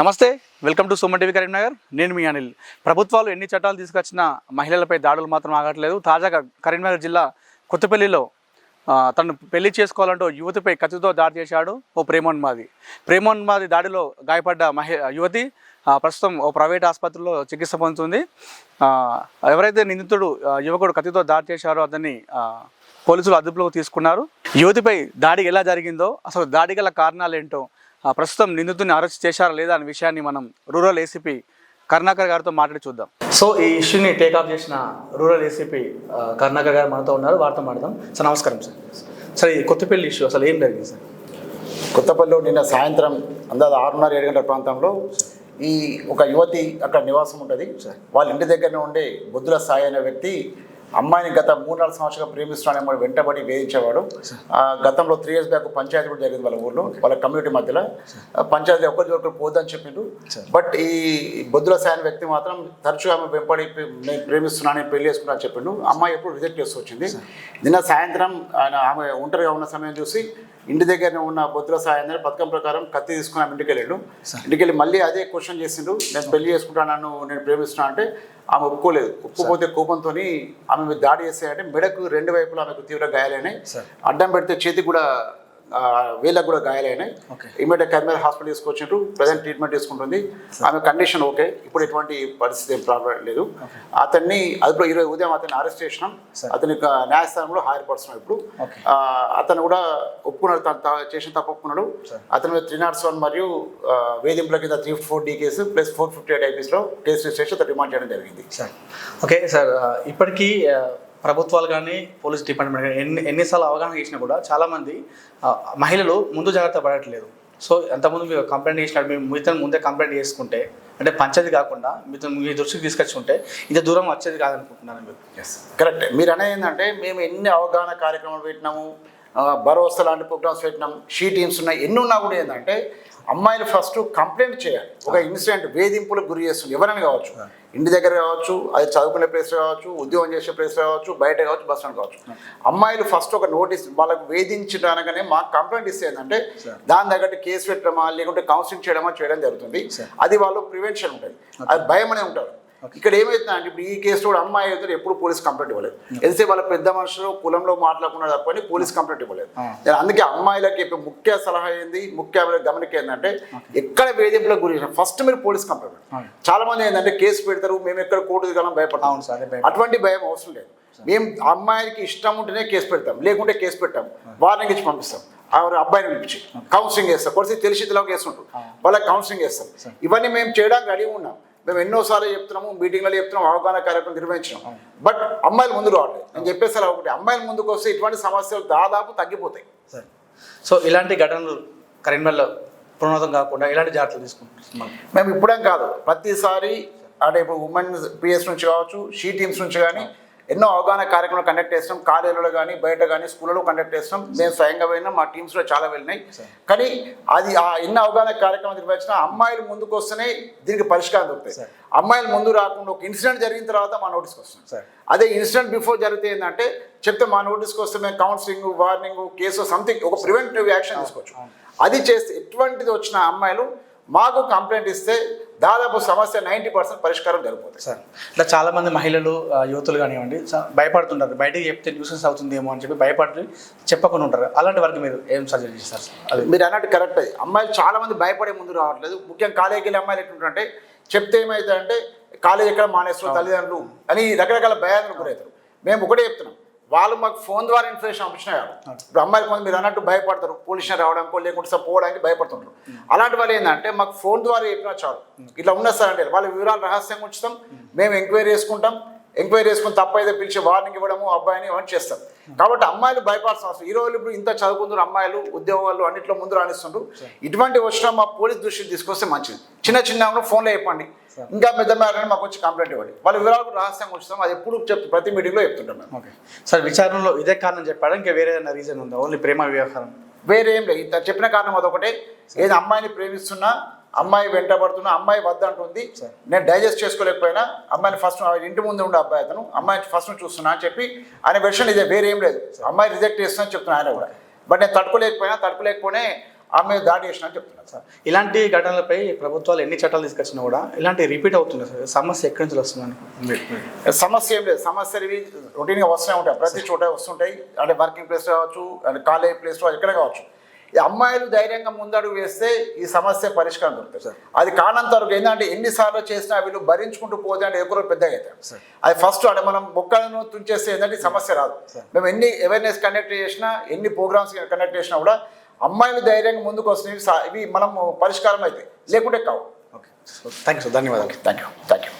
నమస్తే welcome to Suman TV Karimnagar. నేను మీ అనిల్. ప్రభుత్వాలు ఎన్ని చట్టాలు తీసుకొచ్చినా మహిళలపై దాడులు మాత్రం ఆగట్లేదు. తాజాగా కరీంనగర్ జిల్లా కొత్తపల్లిలో తను పెళ్ళి చేసుకోవాలంటూ యువతిపై కత్తితో దాడి చేశాడు ఓ ప్రేమోన్మాది ప్రేమోన్మాది దాడిలో గాయపడ్డ మహి యువతి ప్రస్తుతం ఓ ప్రైవేట్ ఆసుపత్రిలో చికిత్స పొందుతుంది. ఎవరైతే నిందితుడు యువకుడు కత్తితో దాడి చేశారో అతన్ని పోలీసులు అదుపులోకి తీసుకున్నారు. యువతిపై దాడి ఎలా జరిగిందో అసలు దాడి గల కారణాలు ఏంటో ప్రస్తుతం నిందితుడిని అరెస్ట్ చేశారా లేదా అనే విషయాన్ని మనం రూరల్ ఏసీపీ కర్ణాకర్ గారితో మాట్లాడి చూద్దాం. సో ఈ ఇష్యూని టేకప్ చేసిన రూరల్ ఏసీపీ కర్ణాకర్ గారు మనతో ఉన్నారు వారితో మాట్లాడదాం. సార్ నమస్కారం సార్. సార్ ఈ కొత్తపల్లి ఇష్యూ అసలు ఏం జరిగింది సార్? కొత్తపల్లిలో నిన్న సాయంత్రం అందాజ ఆరున్నర ఏడు గంటల ప్రాంతంలో ఈ ఒక యువతి అక్కడ నివాసం ఉంటుంది వాళ్ళ ఇంటి దగ్గరనే ఉండే బుద్ధుల సాయి అనే వ్యక్తి అమ్మాయిని గత మూడు నాలుగు సంవత్సరాలుగా ప్రేమిస్తున్నాడేమో వెంటబడి వేధించేవాడు. ఆ, గతంలో త్రీ ఇయర్స్ బ్యాక్ పంచాయతీ కూడా జరిగింది వాళ్ళ ఊర్లో వాళ్ళ కమ్యూనిటీ మధ్యలో. పంచాయతీ ఒకరి ఒకరు పోదని చెప్పిండు. బట్ ఈ బుద్ధుల సాయి అనే వ్యక్తి మాత్రం తరచుగా ఆమె వెంపడి నేను ప్రేమిస్తున్నాను నేను పెళ్ళి చేసుకున్నా అని చెప్పిండు. అమ్మాయి ఎప్పుడు రిజెక్ట్ చేస్తూ వచ్చింది. నిన్న సాయంత్రం ఆయన ఆమె ఒంటరిగా ఉన్న సమయం చూసి ఇంటి దగ్గర ఉన్న బొద్దుల సాయం పథకం ప్రకారం కత్తి తీసుకుని ఆమె ఇంటికి వెళ్ళాడు. ఇంటికి వెళ్ళి మళ్ళీ అదే క్వశ్చన్ చేసిండు. నేను పెళ్ళి చేసుకుంటాను నన్ను నేను ప్రేమిస్తున్నా అంటే ఆమె ఒప్పుకోలేదు. ఒప్పుకోపోతే కోపంతో ఆమె దాడి చేసాయంటే మెడకు రెండు వైపులా ఆమెకు తీవ్ర గాయాలైనాయి. అడ్డం పెడితే చేతికి కూడా వేళ్ళకు కూడా గాయాలైనాయి. ఇమీడియట్ కర్మేర్ హాస్పిటల్ తీసుకొచ్చిండ్రు. ప్రజెంట్ ట్రీట్మెంట్ తీసుకుంటుంది. ఆమె కండిషన్ ఓకే. ఇప్పుడు ఎటువంటి పరిస్థితి ఏం ప్రాబ్లం లేదు. అతన్ని అదుపులో ఈరోజు ఉదయం అతన్ని అరెస్ట్ చేసినాం. అతని న్యాయస్థానంలో హాజరు పరుస్తున్నాం ఇప్పుడు. అతను కూడా ఒప్పుకున్నాడు. తను చేసిన తప్పు ఒప్పుకున్నాడు. అతని మీద త్రీ నాట్ సెవెన్ మరియు వేధింపుల కింద three four D case plus four fifty eight ఐపీస్లో case register చేసి అతను రిమాండ్ చేయడం జరిగింది. సార్ ఓకే సార్ ఇప్పటికీ ప్రభుత్వాలు కానీ పోలీస్ డిపార్ట్మెంట్ కానీ ఎన్ని ఎన్నిసార్లు అవగాహన చేసినా కూడా చాలామంది మహిళలు ముందు జాగ్రత్త పడట్లేదు. సో ఎంతమంది మీరు కంప్లైంట్ చేసినట్టు మీరు మీతో ముందే కంప్లైంట్ చేసుకుంటే అంటే పంచేది కాకుండా మీతో మీ దృష్టికి తీసుకొచ్చి ఉంటే ఇంత దూరం వచ్చేది కాదనుకుంటున్నాను మీరు కరెక్ట్ మీరు అనేది ఏంటంటే మేము ఎన్ని అవగాహన కార్యక్రమాలు పెట్టినాము భరోసా లాంటి ప్రోగ్రామ్స్ పెట్టినాం. షీ టీమ్స్ ఉన్నాయి. ఎన్ని ఉన్నా కూడా ఏంటంటే అమ్మాయిలు ఫస్ట్ కంప్లైంట్ చేయాలి. ఒక ఇన్సిడెంట్ వేధింపులకు గురి చేస్తుంది. ఎవరైనా కావచ్చు. ఇంటి దగ్గర కావచ్చు అది చదువుకునే ప్లేస్ కావచ్చు ఉద్యోగం చేసే ప్లేస్ కావచ్చు బయట కావచ్చు బస్ స్టాండ్ కావచ్చు. అమ్మాయిలు ఫస్ట్ ఒక నోటీస్ వాళ్ళకు వేధించడానగానే మాకు కంప్లైంట్ ఇస్తే ఏంటంటే దాని తగ్గట్టు కేసు పెట్టడమా లేకుంటే కౌన్సిలింగ్ చేయడమా చేయడం జరుగుతుంది. అది వాళ్ళు ప్రివెన్షన్ ఉంటుంది. అది భయం అనే ఉంటారు ఇక్కడ ఏమవుతుందంటే ఇప్పుడు ఈ కేసు కూడా అమ్మాయి అయితే ఎప్పుడు పోలీస్ కంప్లైంట్ ఇవ్వలేదు. ఎంతసేపు వాళ్ళ పెద్ద మనుషులు కులంలో మాట్లాడుకున్నారు తప్పని పోలీస్ కంప్లైంట్ ఇవ్వలేదు. నేను అందుకే అమ్మాయిలకి ముఖ్య సలహా ఏంది ముఖ్య గమనిక ఏంటంటే ఎక్కడ వేధింపులకు గురి ఫస్ట్ మీరు పోలీస్ కంప్లైంట్. చాలా మంది ఏంటంటే కేసు పెడతారు మేము ఎక్కడ కోర్టు దిగాలని భయపడతాం. అటువంటి భయం అవసరం లేదు. మేము అమ్మాయికి ఇష్టం ఉంటేనే కేసు పెడతాం లేకుంటే కేసు పెట్టాం వార్నింగ్ ఇచ్చి పంపిస్తాం. ఆ అబ్బాయిని పిలిపించి కౌన్సిలింగ్ చేస్తాం కొడితే తెలిసి తెలియక కేసు ఉంటుంది వాళ్ళకి కౌన్సిలింగ్ చేస్తాం ఇవన్నీ మేము చేయడానికి రెడీ ఉన్నాం. మేము ఎన్నోసార్లు చెప్తున్నాము మీటింగ్లలో చెప్తున్నాం అవగాహన కార్యక్రమం నిర్వహించినాం. బట్ అమ్మాయిలు ముందు రావట్లేదు. నేను చెప్పేసారి ఒకటి అమ్మాయిలు ముందుకు వస్తే ఇటువంటి సమస్యలు దాదాపు తగ్గిపోతాయి. సార్. సో ఇలాంటి ఘటనలు కరీంనగర్లో పునరావృతం కాకుండా ఇలాంటి జాగ్రత్తలు తీసుకుంటున్నాం మేము ఇప్పుడేం కాదు ప్రతిసారి అంటే ఇప్పుడు ఉమెన్ పిఎస్ నుంచి కావచ్చు షీ టీమ్స్ నుంచి కానీ ఎన్నో అవగాహన కార్యక్రమాలు కండక్ట్ చేస్తాం. కాలేజీలో కానీ బయట కానీ స్కూళ్ళలో కండక్ట్ చేస్తాం. మేము స్వయంగా పోయినా మా టీమ్స్లో చాలా వెళ్ళినాయి. కానీ అది ఆ ఎన్నో అవగాహన కార్యక్రమం నిర్వహించిన అమ్మాయిలు ముందుకు వస్తేనే దీనికి పరిష్కారం దొరుకుతాయి. అమ్మాయిలు ముందు రాకుండా ఒక ఇన్సిడెంట్ జరిగిన తర్వాత మా నోటీస్కి వస్తుంది అదే ఇన్సిడెంట్ బిఫోర్ జరిగితే ఏంటంటే చెప్తే మా నోటీస్కి వస్తే మేము కౌన్సిలింగ్ వార్నింగ్ కేసు సంథింగ్ ఒక ప్రివెంటివ్ యాక్షన్ తీసుకోవచ్చు. అది చేస్తే ఎటువంటిది వచ్చిన అమ్మాయిలు మాకు కంప్లైంట్ ఇస్తే దాదాపు సమస్య నైంటీ పర్సెంట్ పరిష్కారం జరిగిపోతుంది. సార్ ఇట్లా చాలా మంది మహిళలు యువతులు కానివ్వండి భయపడుతుంటారు. బయటికి చెప్తే న్యూసెన్స్ అవుతుందేమో అని చెప్పి భయపడి చెప్పకుండా ఉంటారు. అలాంటి వారికి మీరు ఏం సజెస్ట్ చేస్తారు సార్? అది మీరు అన్నట్టు కరెక్ట్ అది అమ్మాయిలు చాలా మంది భయపడే ముందు రావట్లేదు. ముఖ్యంగా కాలేజీకి వెళ్ళే అమ్మాయిలు ఎట్లుంటారంటే చెప్తే ఏమవుతుందంటే కాలేజ్ ఎక్కడ మానేస్తారు తల్లిదండ్రులు? అని రకరకాల భయాలకు గురవుతారు. మేము ఒకటే చెప్తున్నాం. వాళ్ళు మాకు ఫోన్ ద్వారా ఇన్ఫర్మేషన్ పంపించినారు. ఇప్పుడు అమ్మాయిలు కొంత మీరు అన్నట్టు భయపడతారు. పోలీస్ రావడానికి లేకుంటే సార్ పోవడానికి భయపడుతుంటారు. అలాంటి వాళ్ళు ఏంటంటే మాకు ఫోన్ ద్వారా చెప్పినా చాలు. ఇట్లా ఉన్న సార్ అంటే వాళ్ళ వివరాలు రహస్యంగా ఉంచుతాం. మేము ఎంక్వైరీ చేసుకుంటాం. ఎంక్వైరీ చేసుకుని తప్పైతే పిలిచి వార్నింగ్ ఇవ్వడము అబ్బాయిని అవన్నీ చేస్తాం కాబట్టి అమ్మాయిలు భయపడాల్సిన అవసరం. ఈ రోజు ఇప్పుడు ఇంత చదువుకుందరు అమ్మాయిలు ఉద్యోగాలు అన్నింటిలో ముందు రాణిస్తుండ్రు. ఇటువంటి వచ్చిన మా పోలీస్ దృష్టికి తీసుకొస్తే మంచిది. చిన్న చిన్న ఫోన్లో చెప్పండి. ఇంకా పెద్ద మేరని మాకు వచ్చి కంప్లైంట్ ఇవ్వండి. వాళ్ళ వివరాలు కూడా రహస్యంగా ఉంచుతాం అది ఎప్పుడు చెప్తే ప్రతి మీటింగ్లో చెప్తుంటాం మేము. ఓకే. సార్ విచారణలో ఇదే కారణం చెప్పాడా? ఇంకా వేరే ఏదైనా రీజన్ ఉందా? ఓన్లీ ప్రేమ వ్యవహారం. వేరే ఏం లేదు. ఇంత చెప్పిన కారణం అదొకటే. ఏది అమ్మాయిని ప్రేమిస్తున్నా అమ్మాయి వెంటబడుతున్నా అమ్మాయి వద్దంటుంది నేను డైజెస్ట్ చేసుకోలేకపోయినా అమ్మాయిని ఫస్ట్ ఇంటి ముందు ఉండే అబ్బాయి అతను అమ్మాయిని ఫస్ట్ చూస్తున్నా అని చెప్పి ఆయన వెర్షన్ ఇదే. వేరే లేదు. అమ్మాయి రిజెక్ట్ చేస్తున్నా చెప్తున్నా ఆయన కూడా. బట్ నేను తట్టుకోలేకపోయినా తట్టుకోలేకపోనే ఆమె దాడి చేసిన అని చెప్తున్నారు సార్. ఇలాంటి ఘటనలపై ప్రభుత్వాలు ఎన్ని చట్టాలు తీసుకొచ్చినా కూడా ఇలాంటి రిపీట్ అవుతుంది సార్. సమస్య ఎక్కడి నుంచి వస్తుందని సమస్య ఏం లేదు. సమస్యలు ఇవి రొటీన్గా వస్తూనే ఉంటాయి. ప్రతి చోట వస్తుంటాయి. అంటే వర్కింగ్ ప్లేస్ కావచ్చు అంటే కాలేజ్ ప్లేస్ ఎక్కడ కావచ్చు. ఈ అమ్మాయిలు ధైర్యంగా ముందడుగు వేస్తే ఈ సమస్య పరిష్కారం దొరుకుతుంది అది కానంత వరకు ఏంటంటే ఎన్నిసార్లు చేసినా వీళ్ళు భరించుకుంటూ పోతే అంటే ఎక్కువ పెద్దగా అవుతాయి అది ఫస్ట్ అంటే మనం మొక్కలను తుంచేస్తే ఏంటంటే సమస్య రాదు. మేము ఎన్ని అవేర్నెస్ కండక్ట్ చేసినా ఎన్ని ప్రోగ్రామ్స్ కండక్ట్ చేసినా కూడా అమ్మాయిలు ధైర్యంగా ముందుకు వస్తున్నాయి ఇవి మనం పరిష్కారం అవుతాయి లేకుంటే కావు. ఓకే థ్యాంక్ యూ సార్ ధన్యవాదాలు. Thank you thank you